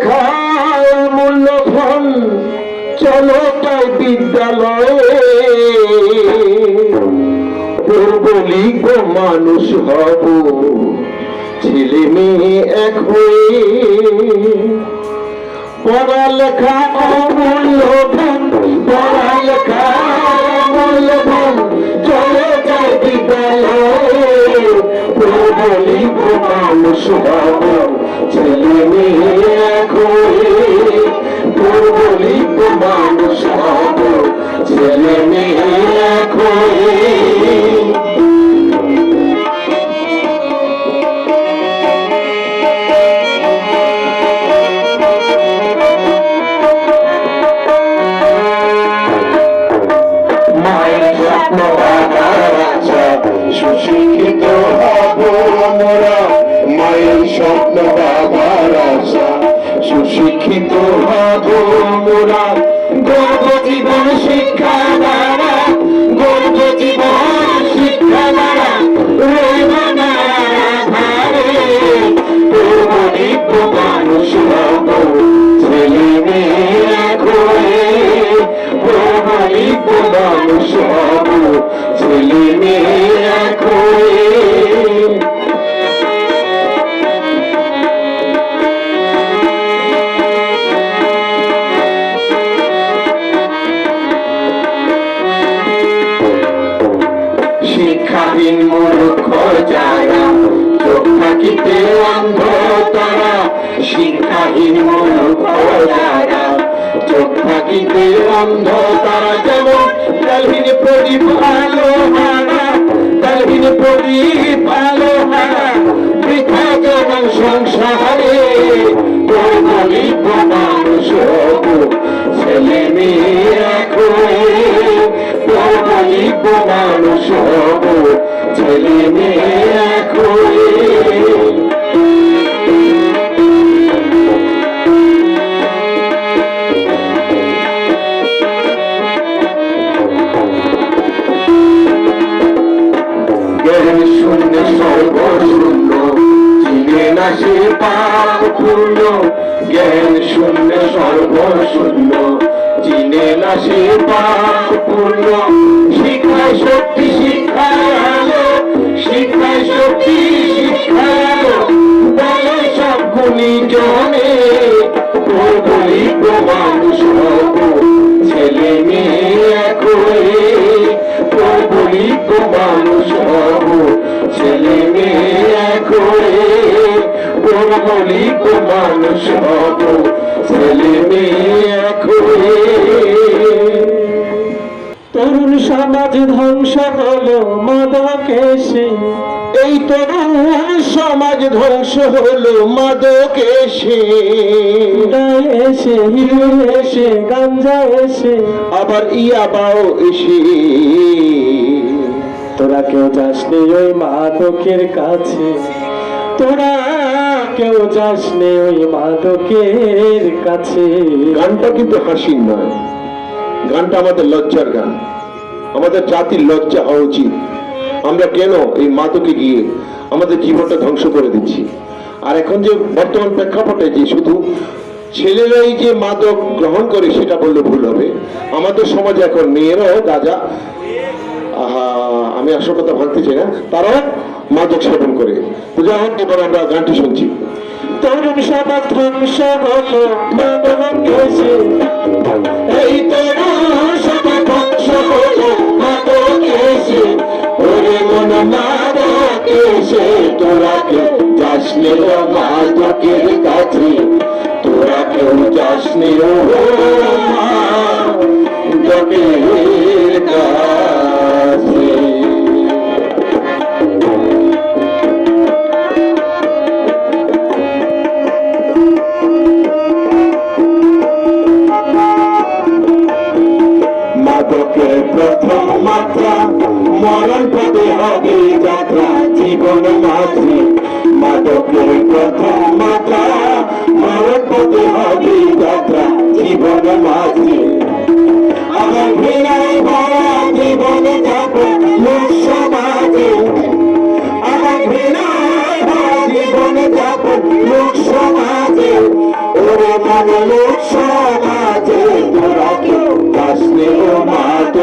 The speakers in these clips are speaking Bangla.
পড়ালেখায় মূল্যধন চলো তাই বিদ্যালয়ে। বলি গো মানুষ হব, ছেলে মেয়ে এক হয়ে। পড়ালেখা অমূল্য ধন পড়ালেখা অমূল্য ধন চলে বিদ্যালয়ে বলি গো মানুষ হব ছেলে মেয়ে এক হয়ে হব ছেলে মেয়ে শিক্ষাহীন মূর্খ যারা চোখ থাকিতে অন্ধ, তারা শিক্ষাহীন মূর্খ যারা চোখ থাকিতে অন্ধ, তারা যেমন কালহীন প্রদীপ আলো হারা কালহীন প্রদীপ আলো হারা বৃথা যেমন সংসারে গরিব মানুষ ছেলে মেয়ে হব ছেলে মেয়ে হয়ে জ্ঞান শূন্য চিনে না সে পাপ পূর্ণ। জ্ঞান শূন্য সর্বশূন্য, চিনে না সে পাপ পূর্ণ। গরিব মানুষ হব ছেলে তরুণ সমাজ ধ্বংস হলো মাদকেশে এই তরুণ সমাজ ধ্বংস হলো মাদক এসে এসে এসে, গাঞ্জা এসে, আবার ইয়াবাও এসে। তোরা কেউ যাসনি ওই মাদকের কাছে। তোরা কেউ যাসনি ওই মাদকের কাছে। গানটা কিন্তু হাসির নয়। গানটা আমাদের লজ্জার গান। আমাদের জাতির লজ্জা হওয়া উচিত। আমরা কেন এই মাদকে গিয়ে আমাদের জীবনটা ধ্বংস করে দিচ্ছি? আর এখন যে বর্তমান প্রেক্ষাপটে যে শুধু ছেলেরাই যে মাদক গ্রহণ করে সেটা বললে ভুল হবে। আমাদের সমাজে এখন মেয়েরাও গাজা আমি আসল কথা ভাবতে চাই না। তারাও মাদক সেবন করে। তো এবার আমরা গানটি শুনছি। তরুণ সমাজ এই তোরা কেউ তোরা যাসনি ও কাছে। প্রথম মাত্রা, মরণ পথে হবে যাত্রা, জীবন মাঝে, মাদকের প্রথম মাত্রা, মরণ পথে হবে যাত্রা, জীবন মাঝে।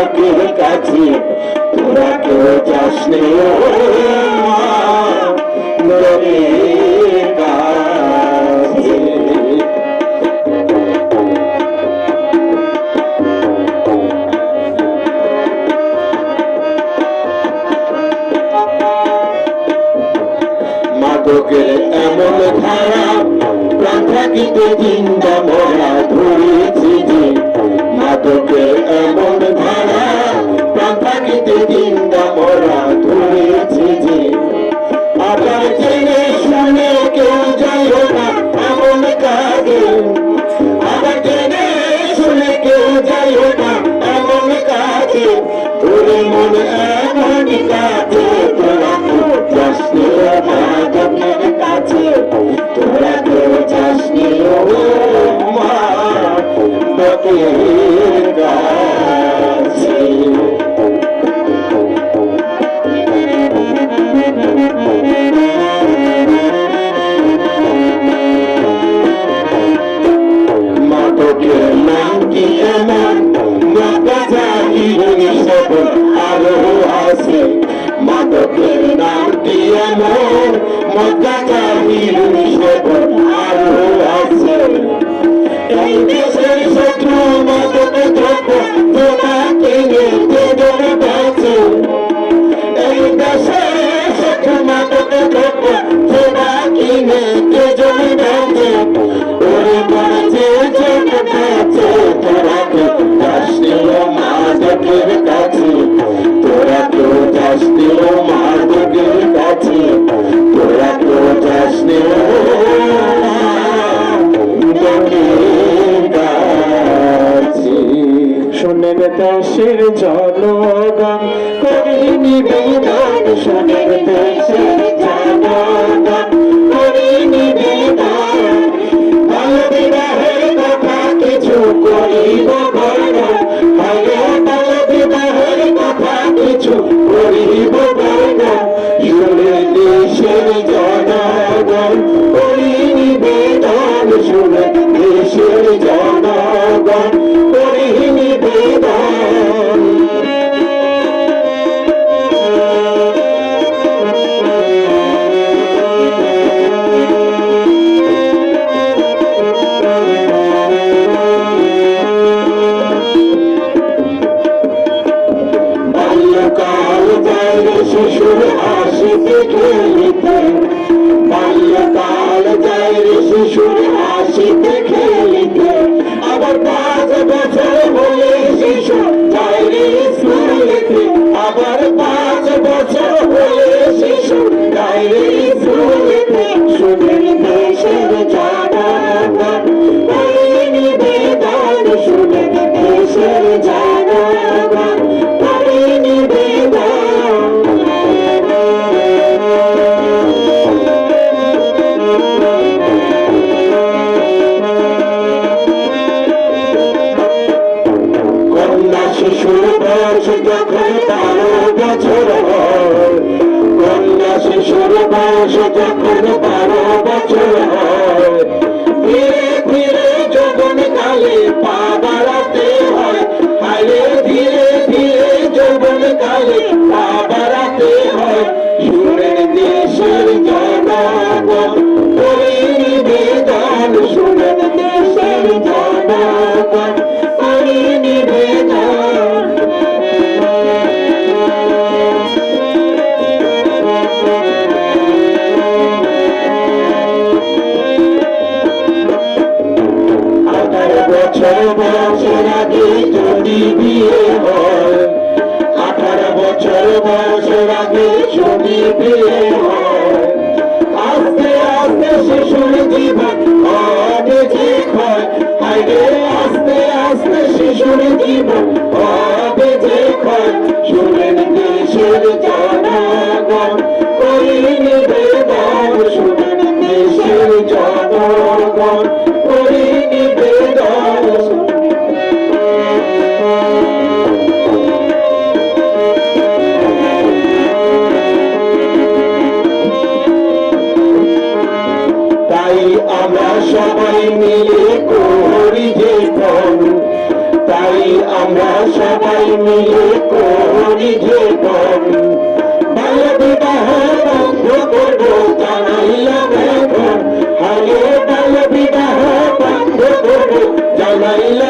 মাদকের কাছে তোরা কেউ যাসনি ও জিন্দা মরা ধরেছি যে আবার জেনে শুনে কেউ যাইও না এমন কাজে আবার জেনে শুনে কেউ যাইও না এমন কাজে তোরে মন এমন কাজে তোরা কেউ যাসনি ও মাদকের কাছে। তোরা কেউ যাসনি ও এমন মাতা নিবেদন শোনেন শিশুর হাসিতে খেলিতে আবার পাঁচ বছর হলে শিশু রে স্কুলেতে আবার পাঁচ বছর হলে শিশু রে স্কুলেতে শুধু দেশের ওই নিবেদন শুনে দেশের বয়স যখন বারো পা বছর বয়সের আগে যদি বিয়ে হয়, আঠারো বছর বয়সের আগে যদি বিয়ে হয়, আস্তে আস্তে শিশুর জীবন হবে যে ক্ষয় হাইরে আস্তে আস্তে শিশুর জীবন হবে যে ক্ষয় আমরা সবাই মিলে করি যে পণ তাই আমরা সবাই মিলে করি যে পণ বিবাহ বন্ধ করব জানাইলাম এখন বাল্য বিবাহ বন্ধ করব জানাইলাম